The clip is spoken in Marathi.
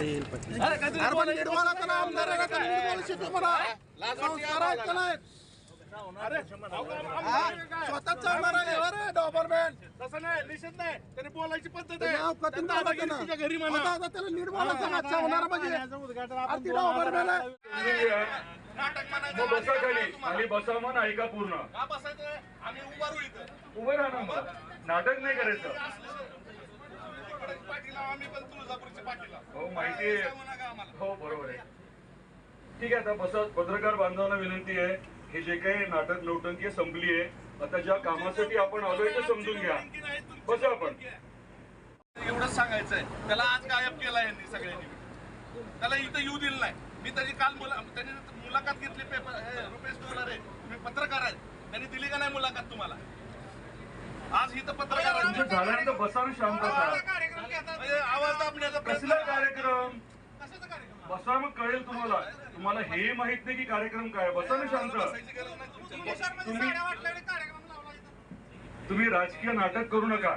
अरे पण निर्मला तर आमदार आहे ना, म्हणा. संस्कार आहेत स्वतःच चालणार आहे अरे डॉबरमॅन तसं नाही निषेध नाही तरी बोलायची पद्धत आहे नाव कठीण ना. तुझ्या घरी म्हणा आता- त्याला निर्मलाचा हात म्हणजे अरे ती डॉबरमॅन आहे बसा खाली खाली बसा ऐका पूर्ण का बसायचं आम्ही उभारू इथं उभं राहा ना नाटक नाही करायचं पाठीला आम्ही पण तुळजापूरच्या पाठीला हो माहिती आहे. हो बरोबर आहे. ठीक आहे आता बसा पत्रकार बांधवांना विनंती आहे हे जे काही नाटक नौटंकी संपली आहे. आता ज्या कामासाठी आपण आलोय ते समजून घ्या. बसा आपण. एवढंच सांगायचंय. त्याला आज गायब केला यांनी सगळ्यांनी. त्याला इथं येऊ दिलं नाही. मी त्याची काल मुला त्यांनी मुलाखत घेतली पेपर रुपेश डोलारे. तुम्ही पत्रकार आहेत. त्यांनी दिली का नाही मुलाखत तुम्हाला? आज इथं पत्रकार आवाज दाबण्याचा प्रयत्न कसला कार्यक्रम कशाचा कार्यक्रम बसा मग कळेल तुम्हाला. तुम्हाला हे माहीत नाही की कार्यक्रम काय. बसा ना शांत. तुम्ही राजकीय नाटक करू नका.